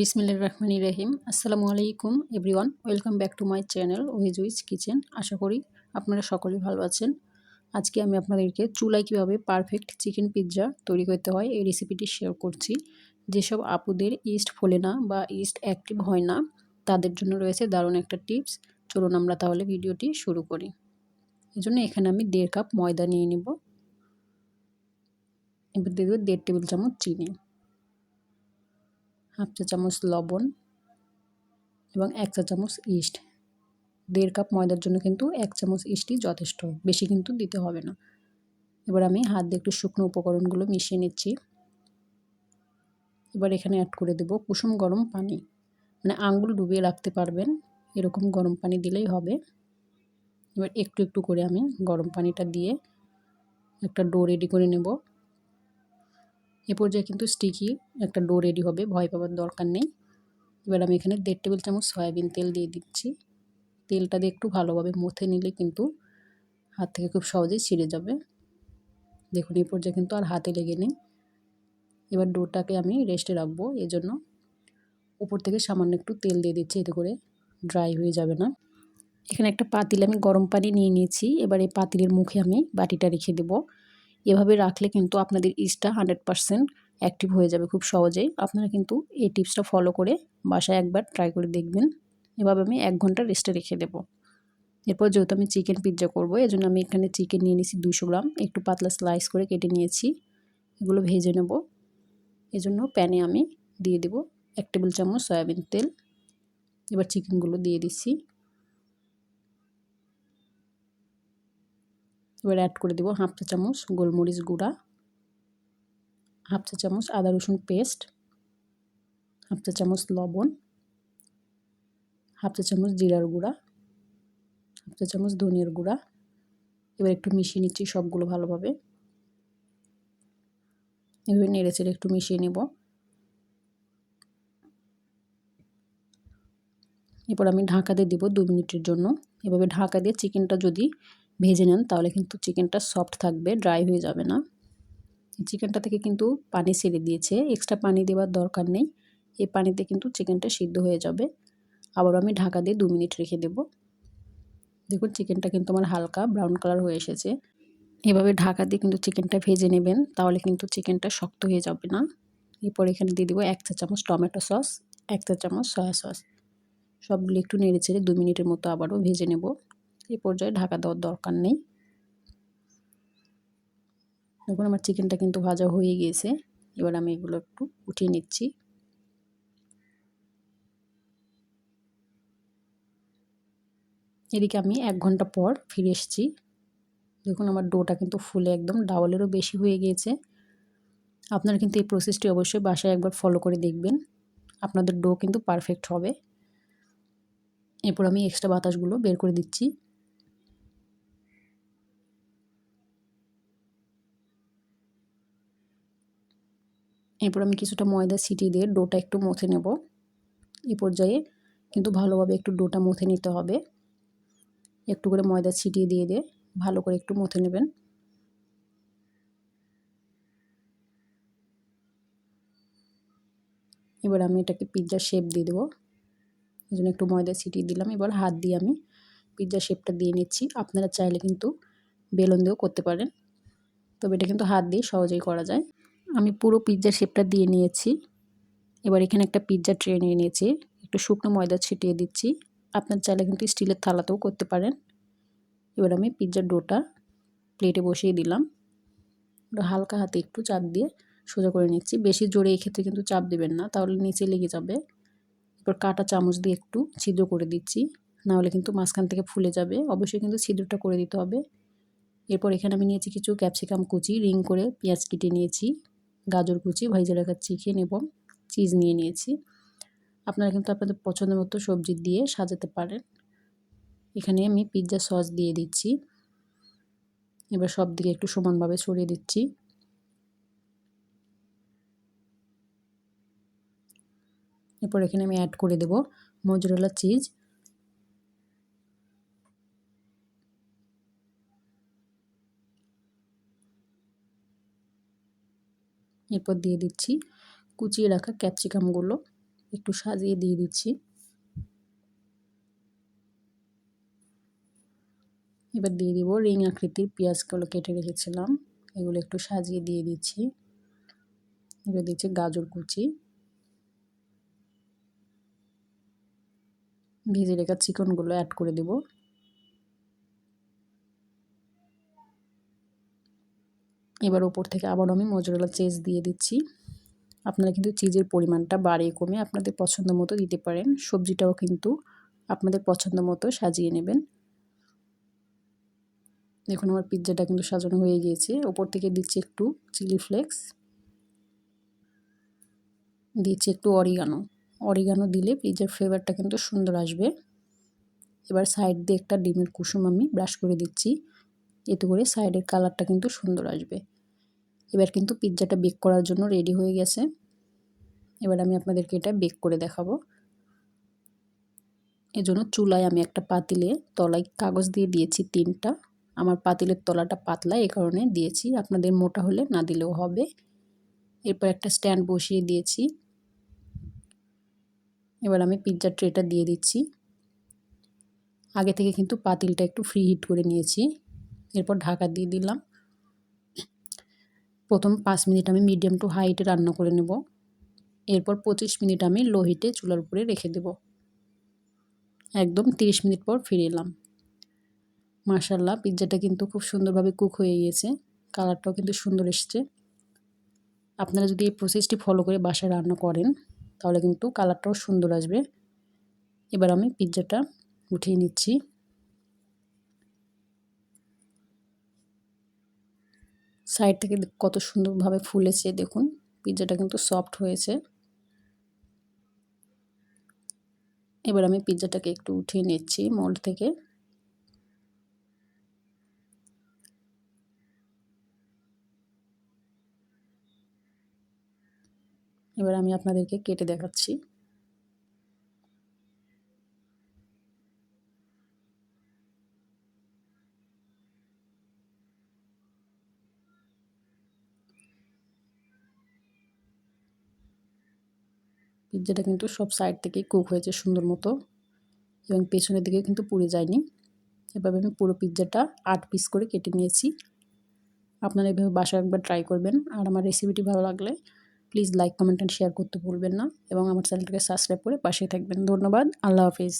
বিসমিল্লাহির রহমানির রহিম। আসসালামু আলাইকুম, everyone. Welcome back to my channel ওয়েজুইজ kitchen. আশা করি আপনারা সকলেই ভালো আছেন। আজকে আমি আপনাদেরকে চুলায় কীভাবে পারফেক্ট চিকেন পিৎজা তৈরি করতে হয়, এই রেসিপিটি শেয়ার করছি। যেসব আপুদের ইস্ট ফোলে না বা ইস্ট অ্যাক্টিভ হয় না, তাদের জন্য রয়েছে দারুণ একটা টিপস। চলুন আমরা তাহলে ভিডিওটি শুরু করি। এজন্য এখানে আমি দেড় কাপ ময়দা নিয়ে নিব। এবার দিয়ে দেড় টেবিল চামচ চিনি। হাফ চা চামচ লবণ এবং এক চা চামচ ইস্ট। দেড় কাপ ময়দার জন্য কিন্তু এক চামচ ইস্টই যথেষ্ট, বেশি কিন্তু দিতে হবে না। এবার আমি হাত দিয়ে একটু শুকনো উপকরণগুলো মিশিয়ে নিচ্ছি। এবার এখানে অ্যাড করে দেব কুসুম গরম পানি। মানে আঙ্গুল ডুবিয়ে রাখতে পারবেন, এরকম গরম পানি দিলেই হবে। এবার একটু একটু করে আমি গরম পানিটা দিয়ে একটা ডো রেডি করে নেব। এ পর্যায়ে কিন্তু স্টিকি একটা ডো রেডি হবে, ভয় পাবার দরকার নেই। এবার আমি এখানে দেড় টেবিল চামচ সয়াবিন তেল দিয়ে দিচ্ছি। তেলটা দিয়ে একটু ভালোভাবে মথে নিলে কিন্তু হাত থেকে খুব সহজেই ছিঁড়ে যাবে। দেখুন এই পর্যায়ে কিন্তু আর হাতে লেগে নেই। এবার ডোটাকে আমি রেস্টে রাখব এই জন্য উপর থেকে সামান্য একটু তেল দিয়ে দিচ্ছি, এতে করে ড্রাই হয়ে যাবে না। এখানে একটা পাতিল আমি গরম পানি নিয়ে নিয়েছি। এবার এই পাতিলের মুখে আমি বাটিটা রেখে দেবো। এভাবে রাখলে কিন্তু আপনাদের ইস্টটা হান্ড্রেড পারসেন্ট অ্যাক্টিভ হয়ে যাবে খুব সহজেই। আপনারা কিন্তু এই টিপসটা ফলো করে বাসায় একবার ট্রাই করে দেখবেন। এভাবে আমি এক ঘণ্টা রেস্টে রেখে দেবো। এরপর যেহেতু আমি চিকেন পিৎজা করব এই জন্য আমি এখানে চিকেন নিয়ে নিয়েছি দুশো গ্রাম। একটু পাতলা স্লাইস করে কেটে নিয়েছি। এগুলো ভেজে নেব। এজন্য প্যানে আমি দিয়ে দেব এক টেবিল চামচ সয়াবিন তেল। এবার চিকেনগুলো দিয়ে দিচ্ছি। এবার অ্যাড করে দেবো হাফ চা চামচ গোলমরিচ গুঁড়া হাফ চা চামচ আদা রসুন পেস্ট হাফ চা চামচ লবণ হাফ চা চামচ জিরার গুঁড়া হাফ চা চামচ ধনিয়ার গুঁড়া। এবার একটু মিশিয়ে নিচ্ছি সবগুলো ভালোভাবে। এভাবে নেড়ে চেড়ে একটু মিশিয়ে নেব। এরপর আমি ঢাকা দিয়ে দেবো দু মিনিটের জন্য। এভাবে ঢাকা দিয়ে চিকেনটা যদি ভেজে নেন, তাহলে কিন্তু চিকেনটা সফট থাকবে ড্রাই হয়ে যাবে না। চিকেনটা থেকে কিন্তু পানি ছেড়ে দিয়েছে এক্সট্রা পানি দেওয়ার দরকার নেই। এই পানিতে কিন্তু চিকেনটা সিদ্ধ হয়ে যাবে। আবার আমি ঢাকা দিয়ে দু মিনিট রেখে দেব। দেখুন, চিকেনটা কিন্তু আমার হালকা ব্রাউন কালার হয়ে এসেছে। এভাবে ঢাকা দিয়ে কিন্তু চিকেনটা ভেজে নেবেন, তাহলে কিন্তু চিকেনটা শক্ত হয়ে যাবে না। এরপর এখানে দিয়ে দেবো এক চা চামচ টমেটো সস, এক চা চামচ সয়া সস সবগুলো একটু নেড়ে চেড়ে দু মিনিটের মতো আবারও ভেজে নেব। এই পর্যায়ে ঢাকা দেওয়ার দরকার নেই। দেখুন আমার চিকেনটা কিন্তু ভাজা হয়ে গিয়েছে। এবার আমি এগুলো একটু উঠিয়ে নিচ্ছি। এদিকে আমি এক ঘণ্টা পর ফিরে এসেছি। দেখুন আমার ডোটা কিন্তু ফুলে একদম, ডাবলেরও বেশি হয়ে গিয়েছে। আপনারা কিন্তু এই প্রসেসটি অবশ্যই বাসায় একবার ফলো করে দেখবেন। আপনাদের ডো কিন্তু পারফেক্ট হবে। এরপর আমি এক্সট্রা বাতাসগুলো বের করে দিচ্ছি। এরপর আমি কিছুটা ময়দা ছিটিয়ে দিয়ে ডোটা একটু মথে নেব। এই পর্যায়ে কিন্তু ভালোভাবে একটু ডোটা মথে নিতে হবে। একটু করে ময়দা ছিটিয়ে দিয়ে দিয়ে ভালো করে একটু মথে নেবেন। এবার আমি এটাকে পিৎজা শেপ দিয়ে দেবো। এই জন্য একটু ময়দা ছিটিয়ে দিলাম। এবার হাত দিয়ে আমি পিৎজা শেপটা দিয়ে নিচ্ছি। আপনারা চাইলে কিন্তু বেলুন দিয়েও করতে পারেন। তবে এটা কিন্তু হাত দিয়ে সহজেই করা যায়। আমি পুরো পিৎজা শেপটা দিয়ে নিয়েছি। এবার এখানে একটা পিৎজা ট্রে নিয়ে নিয়েছি। একটু শুকনো ময়দা ছিটিয়ে দিচ্ছি। আপনার চাইলে কিন্তু স্টিলের থালাতেও করতে পারেন। এবার আমি পিৎজার ডোটা প্লেটে বসিয়ে দিলাম। হালকা হাতে একটু চাপ দিয়ে সোজা করে নিচ্ছি। বেশি জোরে এক্ষেত্রে কিন্তু চাপ দেবেন না, তাহলে নিচে লেগে যাবে। এবার কাটা চামচ দিয়ে একটু ছিদ্র করে দিচ্ছি। নাহলে কিন্তু মাঝখান থেকে ফুলে যাবে। অবশ্যই কিন্তু ছিদ্রটা করে দিতে হবে। এরপর এখানে আমি নিয়েছি কিছু ক্যাপসিকাম কুচি, রিং করে পেঁয়াজ কেটে নিয়েছি। গাজর কুচি, ভাইজে রাখা চিকেন এবং চিজ নিয়ে নিয়েছি। আপনারা কিন্তু আপনাদের পছন্দ মতো সবজি দিয়ে সাজাতে পারেন। এখানে আমি পিৎজা সস দিয়ে দিচ্ছি। এবার সব দিকে একটু সমানভাবে ছড়িয়ে দিচ্ছি। এরপর এখানে আমি অ্যাড করে দেব মজুরালা চিজ এরপর দিয়ে দিচ্ছি কুচিয়ে রাখা ক্যাপসিকামগুলো একটু সাজিয়ে দিয়ে দিচ্ছি। এবার দিয়ে দিব রিং আকৃতির পেঁয়াজগুলো কেটে রেখেছিলাম। এগুলো একটু সাজিয়ে দিয়ে দিচ্ছি। এবার দিচ্ছি গাজর কুচি। ভেজে রেখা চিকনগুলো অ্যাড করে দেব। এবার ওপর থেকে আবার আমি মজুরালা চেজ দিয়ে দিচ্ছি। আপনারা কিন্তু চিজের পরিমাণটা বাড়িয়ে কমে আপনাদের পছন্দ মতো দিতে পারেন। সবজিটাও কিন্তু আপনাদের পছন্দ মতো সাজিয়ে নেবেন। দেখুন আমার পিৎজাটা কিন্তু সাজানো হয়ে গিয়েছে। ওপর থেকে দিচ্ছি একটু চিলি ফ্লেক্স দিচ্ছি একটু অরিগানো অরিগানো দিলে পিৎজার ফ্লেভারটা কিন্তু সুন্দর আসবে। এবার সাইড দিয়ে একটা ডিমের কুসুম আমি ব্রাশ করে দিচ্ছি। এতে করে সাইডের কালারটা কিন্তু সুন্দর আসবে। এবার কিন্তু পিৎজাটা বেক করার জন্য রেডি হয়ে গেছে। এবার আমি আপনাদেরকে এটা বেক করে দেখাবো। এজন্য চুলায় আমি একটা পাতিলে তলায় কাগজ দিয়ে দিয়েছি তিনটা। আমার পাতিলের তলাটা পাতলা, এ কারণে দিয়েছি। আপনাদের মোটা হলে না দিলেও হবে। এরপর একটা স্ট্যান্ড বসিয়ে দিয়েছি। এবার আমি পিৎজার ট্রেটা দিয়ে দিচ্ছি। আগে থেকে কিন্তু পাতিলটা একটু ফ্রি হিট করে নিয়েছি। এরপর ঢাকা দিয়ে দিলাম। প্রথম পাঁচ মিনিট আমি মিডিয়াম টু হাইটে রান্না করে নেব। এরপর পঁচিশ মিনিট আমি লো হিটে চুলার উপরে রেখে দেব। একদম তিরিশ মিনিট পর ফিরে এলাম। মার্শাল্লাহ পিৎজাটা কিন্তু খুব সুন্দরভাবে কুক হয়ে গিয়েছে। কালারটাও কিন্তু সুন্দর এসছে। আপনারা যদি এই প্রসেসটি ফলো করে বাসায় রান্না করেন, তাহলে কিন্তু কালারটাও সুন্দর আসবে। এবার আমি পিৎজাটা উঠিয়ে নিচ্ছি। সাইড থেকে কত সুন্দরভাবে ফুলেছে, দেখুন। পিৎজাটা কিন্তু সফট হয়েছে। এবার আমি পিৎজাটাকে একটু উঠিয়ে নিচ্ছি মোল্ড থেকে। এবার আমি আপনাদেরকে কেটে দেখাচ্ছি। পিৎজাটা কিন্তু সব সাইড থেকে কুক হয়েছে সুন্দর মতো এবং পেছনের দিকে কিন্তু পুড়ে যায়নি। এভাবে আমি পুরো পিৎজাটা আট পিস করে কেটে নিয়েছি। আপনারা এভাবে বাসায় একবার ট্রাই করবেন। আর আমার রেসিপিটি ভালো লাগলে please like comment and share করতে ভুলবেন না। এবং আমার চ্যানেলটাকে সাবস্ক্রাইব করে পাশে থাকবেন। ধন্যবাদ। আল্লাহ হাফিজ।